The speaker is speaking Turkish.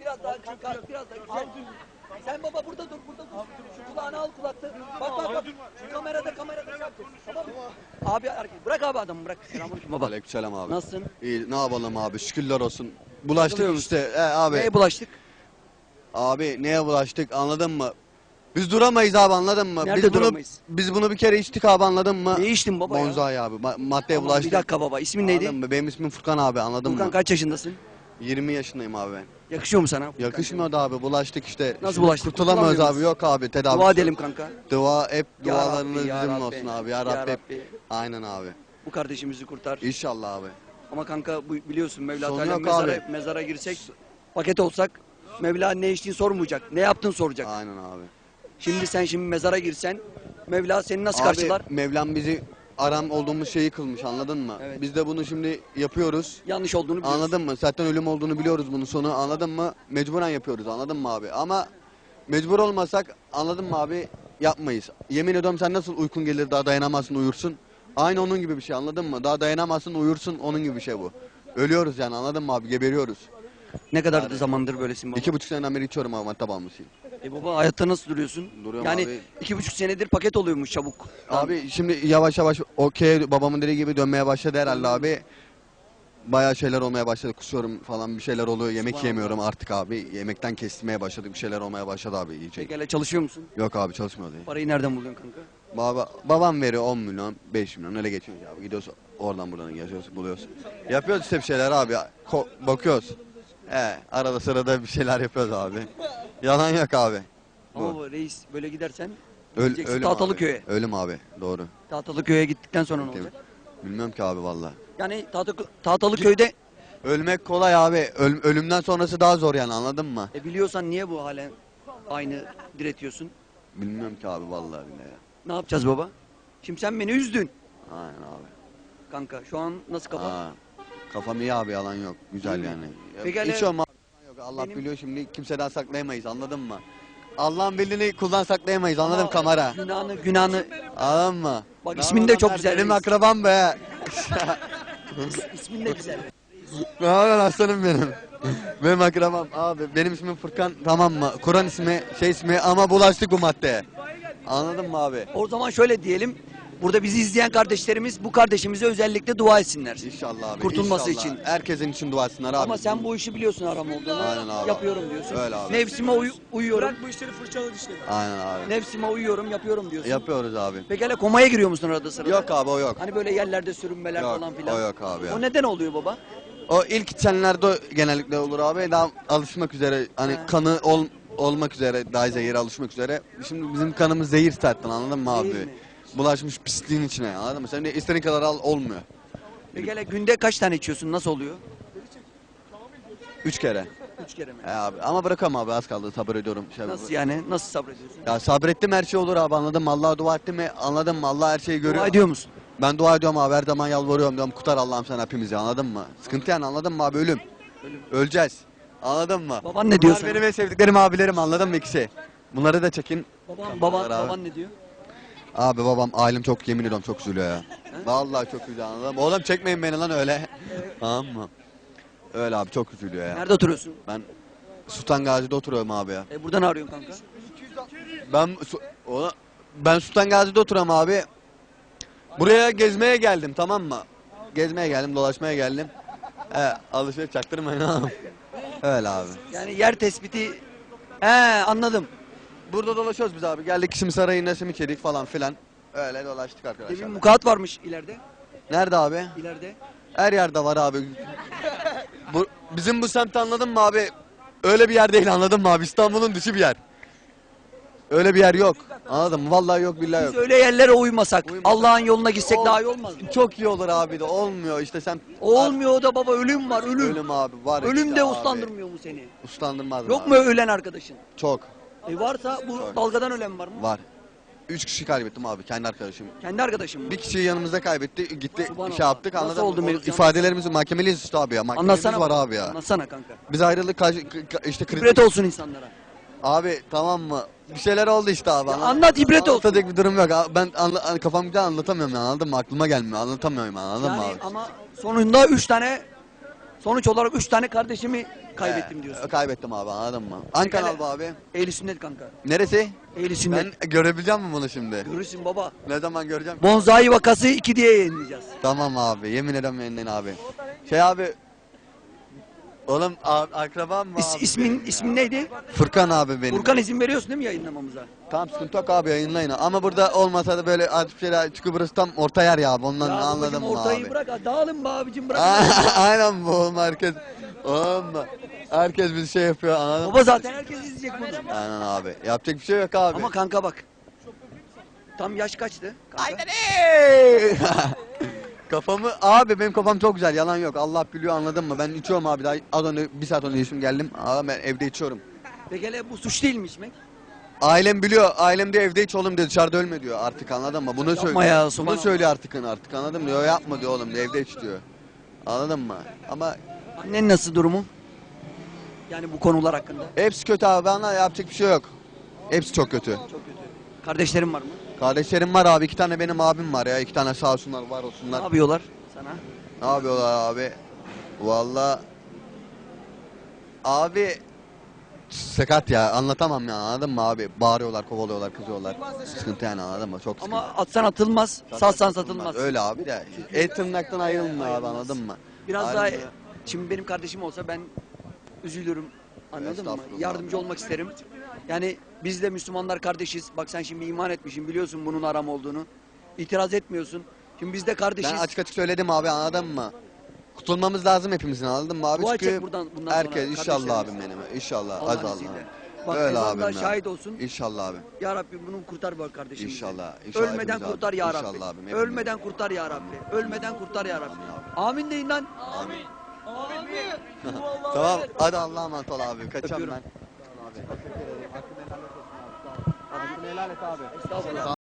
Biraz daha kanka, biraz daha güzel. Sen baba burada dur, burada dur. Şu kulağını al kulakta. Bak bak bak. Şu kamerada kamerada şey yapıyorsun. Tamam mı? Abi hareket. Bırak abi adamı bırak. Selamünaleyküm baba. Aleykümselam abi. Nasılsın? İyi ne yapalım abi şükürler olsun. Bulaştık işte. E, abi. Neye bulaştık? Abi neye bulaştık anladın mı? Biz duramayız abi anladın mı? Nerede biz bunu duramayız? biz bunu bir kere içtik abi anladın mı? Ne içtin baba ya? Bonzai abi. Ma- maddeye bulaştık. bir dakika baba. İsmin neydi? Anladın mı? Benim ismim Furkan abi anladın Furkan mı? kaç yaşındasın? 20 yaşındayım abi ben. Yakışıyor mu sana? Yakışmıyordu abi bulaştık işte. Nasıl Şimdi bulaştık? Kurtulamıyoruz Kurtulamıyor abi yok abi tedavi. Dua edelim kanka. Dua hep Ya dualarınız Rabbi, ya Rabbi, olsun abi ya ya Rabbi. Rabbi. Aynen abi. Bu kardeşimizi kurtar. İnşallah abi. Ama kanka bu biliyorsun Mevla Sonu Teala yok mezara, abi. mezara girsek paket olsak Mevla ne içtiğini sormayacak. Ne yaptın soracak. Aynen abi. Şimdi sen şimdi mezara girsen Mevla seni nasıl Abi, karşılar? Mevlam bizi aram olduğumuz şeyi kılmış anladın mı? Evet. Biz de bunu şimdi yapıyoruz. Yanlış olduğunu biliyorsun. Anladın mı? Zaten ölüm olduğunu biliyoruz bunun sonu anladın mı? Mecburen yapıyoruz anladın mı abi? Ama mecbur olmasak anladın mı abi? Yapmayız. Yemin ediyorum sen nasıl uykun gelir daha dayanamazsın uyursun. Aynı onun gibi bir şey anladın mı? Daha dayanamazsın uyursun onun gibi bir şey bu. Ölüyoruz yani anladın mı abi? Geberiyoruz. Ne kadar zamandır böylesin baba? İki buçuk seneden beri içiyorum abi madde bağımlısıyım. E baba hayatta nasıl duruyorsun? Duruyorum yani abi. iki buçuk senedir paket oluyormuş çabuk. Abi şimdi yavaş yavaş okey babamın dediği gibi dönmeye başladı herhalde abi. Bayağı şeyler olmaya başladı. Kusuyorum falan bir şeyler oluyor. Yemek Subhanallah. yemiyorum artık abi. Yemekten kesmeye başladık. Bir şeyler olmaya başladı abi iyice. Peki hele çalışıyor musun? Yok abi çalışmıyor değil. Parayı nereden buluyorsun kanka? Baba, babam veriyor 10 milyon, 5 milyon öyle geçiyoruz abi. Gidiyoruz oradan buradan geziyoruz, buluyoruz. Yapıyoruz işte bir şeyler abi. Ko- bakıyoruz. He, arada sırada bir şeyler yapıyoruz abi. Yalan yok abi. Ama Bu. reis böyle gidersen Öl, gideceksin ölüm Tahtalı abi. köye. Ölüm abi. Doğru. Tahtalı köye gittikten sonra ne olacak? Bilmiyorum ki abi valla. Yani Tahtalı, Tahtalı köyde Ölmek kolay abi. Öl- ölümden sonrası daha zor yani anladın mı? e, biliyorsan niye bu halen aynı diretiyorsun? Bilmiyorum ki abi vallahi billahi ya. Ne yapacağız baba? Şimdi sen beni üzdün Aynen abi. kanka. Şu an nasıl kafa? Aa, kafam iyi abi yalan yok. Güzel yani. Peki hele- Hiç olmaz. Yok, Allah Benim- biliyor şimdi kimseden saklayamayız anladın mı? Allah'ın bildiğini kuldan saklayamayız anladın Ama kamera. Günahını günahını Anladın mı? Bak ismin de çok güzel, Benim akrabam be. ismin de güzel. ne haber aslanım benim. benim akrabam abi. Benim ismim Furkan tamam mı? Kur'an ismi şey ismi ama bulaştık bu maddeye. Anladın mı abi? O zaman şöyle diyelim. Burada bizi izleyen kardeşlerimiz bu kardeşimize özellikle dua etsinler. İnşallah abi. Kurtulması inşallah. için. Herkesin için dua etsinler abi. Ama sen bu işi biliyorsun haram olduğunu. Aynen abi. Yapıyorum diyorsun. Öyle abi. Nefsime uy- uyuyorum. Bırak bu işleri fırçalı dişleri. Aynen abi. Nefsime uyuyorum, yapıyorum diyorsun. Yapıyoruz abi. Peki hele komaya giriyor musun arada sırada? Yok abi o yok. Hani böyle yerlerde sürünmeler Yok, falan filan. o yok abi ya. O neden oluyor baba? O ilk içenlerde genellikle olur abi. Daha alışmak üzere hani He. kanı ol, olmak üzere daha zehire alışmak üzere. Şimdi bizim kanımız zehir zaten anladın mı abi? Zehir mi? Bulaşmış pisliğin içine anladın mı? Sen de istediğin kadar al olmuyor. Peki hele günde kaç tane içiyorsun? Nasıl oluyor? Üç kere. Üç kere mi? He abi ama bırakamam abi az kaldı sabır ediyorum. Şey, Nasıl yani? Nasıl sabrediyorsun? Ya sabrettim her şey olur abi anladın mı? Allah'a dua ettim mi anladın mı? Allah her şeyi görüyor. Dua ediyor musun? Ben dua ediyorum abi her zaman yalvarıyorum diyorum kurtar Allah'ım sen hepimizi anladın mı? Sıkıntı yani anladın mı abi ölüm. Öleceğiz. Anladın mı? Baban ne diyor Bunlar sana? benim en sevdiklerim abilerim anladın mı ikisi? Bunları da çekin. Baban, baban, abi. baban ne diyor? Abi babam ailem çok yemin ediyorum çok üzülüyor ya. Vallahi çok üzülüyor anladın mı? Oğlum çekmeyin beni lan öyle. tamam mı? Öyle abi çok üzülüyor ya. Nerede oturuyorsun? Ben Sultan Gazi'de oturuyorum abi ya. E buradan arıyorsun kanka. Ben Su- Oğlum, ben Sultan Gazi'de oturuyorum abi. Buraya gezmeye geldim tamam mı? Gezmeye geldim, dolaşmaya geldim. He, alışveriş çaktırmayın abi. Öyle abi. Yani yer tespiti... He anladım. Burada dolaşıyoruz biz abi. Geldik şimdi sarayına simit yedik falan filan. Öyle dolaştık arkadaşlar. Demin mukat varmış ileride. Nerede abi? İleride. Her yerde var abi. Bu, bizim bu semt anladın mı abi? Öyle bir yer değil anladın mı abi? İstanbul'un dışı bir yer. Öyle bir yer yok. Anladın mı? Vallahi yok billahi Biz yok. öyle yerlere uymasak, Uymasak. Allah'ın yoluna gitsek Ol- daha iyi olmaz mı? Çok iyi olur abi de olmuyor işte sen Olmuyor da baba ölüm var ölüm. ölüm abi var Ölüm işte de abi. uslandırmıyor mu seni? Uslandırmaz Yok abi. mu ölen arkadaşın? Çok E varsa bu dalgadan ölen var mı? var. Üç kişi kaybettim abi kendi arkadaşım. Kendi arkadaşın mı? Bir kişiyi yanımızda kaybetti gitti Subhanallah. şey yaptık Nasıl anladın mı? oldu O mevzu? İfadelerimizi mahkemeliyiz işte abi ya. Mahkememiz Anlatsana. var bana. abi ya. Anlatsana kanka. Biz ayrılık kaç- k- k- işte kritik. İbret olsun insanlara. Abi tamam mı? Bir şeyler oldu işte abi. Anladın anlat, mı? ibret olsun. Anlatacak bir durum yok. Abi Ben anla, kafam güzel anlatamıyorum yani anladın mı? Aklıma gelmiyor anlatamıyorum yani, anladın Yani mı abi? ama sonunda üç tane Sonuç olarak üç tane kardeşimi kaybettim diyorsun. Kaybettim abi anladın mı? Hangi kanal bu abi? Ehli sünnet kanka. Neresi? Ehli sünnet. Ben görebileceğim mi bunu şimdi? Görürsün baba. Ne zaman göreceğim? Bonzai vakası 2 diye yayınlayacağız. Tamam abi yemin ederim yeniden abi. Şey abi Oğlum a- akrabam mı İs, abi ismin neydi? Furkan abi benim. Furkan izin veriyorsun değil mi yayınlamamıza? Tamam sıkıntı yok abi yayınlayın. Ama burada olmasa da böyle artık şeyler çünkü burası tam orta yer ya abi ondan Ya anladım babacım ortayı abi? bırak. Dağılın be abicim bırak. Aynen bu oğlum herkes. Oğlum da herkes bir şey yapıyor anladın mı? Baba zaten herkes izleyecek bunu. Aynen abi. Yapacak bir şey yok abi. Ama kanka bak. Tam yaş kaçtı? Kanka? Aynen! Kafamı abi benim kafam çok güzel yalan yok Allah biliyor anladın mı ben içiyorum abi daha az önce bir saat önce içtim geldim ama ben evde içiyorum Peki hele bu suç değil mi içmek? Ailem biliyor ailem de evde iç oğlum diyor dışarıda ölme diyor artık anladın mı bunu söylüyor ya, bunu subhanallah. söylüyor artık artık anladın mı diyor yapma diyor oğlum diyor evde iç diyor anladın mı ama Annen nasıl durumu? Yani bu konular hakkında. hepsi kötü abi bana yapacak bir şey yok hepsi çok kötü Çok kötü. Kardeşlerin var mı? Kardeşlerim var abi iki tane benim abim var ya iki tane sağ olsunlar var Ne olsunlar yapıyorlar sana? Ne yapıyorlar abi? Valla abi sakat ya anlatamam ya anladın mı abi? Bağırıyorlar, kovalıyorlar, kızıyorlar. Sıkıntı yani anladın mı? Çok sıkıntı. Ama atsan atılmaz, satsan satılmaz. Öyle abi de et tırnaktan ayrılmıyor abi anladın mı? Biraz daha Ayrılmıyor. şimdi benim kardeşim olsa ben üzülürüm. Anladın mı? Estağfurullah. Yardımcı olmak isterim. Yani biz de Müslümanlar kardeşiz. Bak sen şimdi iman etmişsin. Biliyorsun bunun haram olduğunu. İtiraz etmiyorsun. Şimdi biz de kardeşiz. Ben açık açık söyledim abi anladın mı? Kurtulmamız lazım hepimizin anladın mı abi? Dua Çünkü buradan- bundan sonra herkes inşallah kardeşlerimiz. abim benim. İnşallah. Allah'ın Az Allah. izniyle. Bak Öyle ezan abim da ya. şahit olsun. İnşallah abi. Ya Rabbi bunu kurtar bu kardeşimizi. İnşallah, inşallah Ölmeden hepimiz abi. kurtar ya Rabbi. İnşallah abim, hepimiz. Ölmeden kurtar ya Rabbi. Ölmeden kurtar ya Rabbi. Amin deyin lan. Tamam hadi Allah'a emanet ol abi. Kaçacağım ben. Abi. Hakkını helal et abi. Estağfurullah.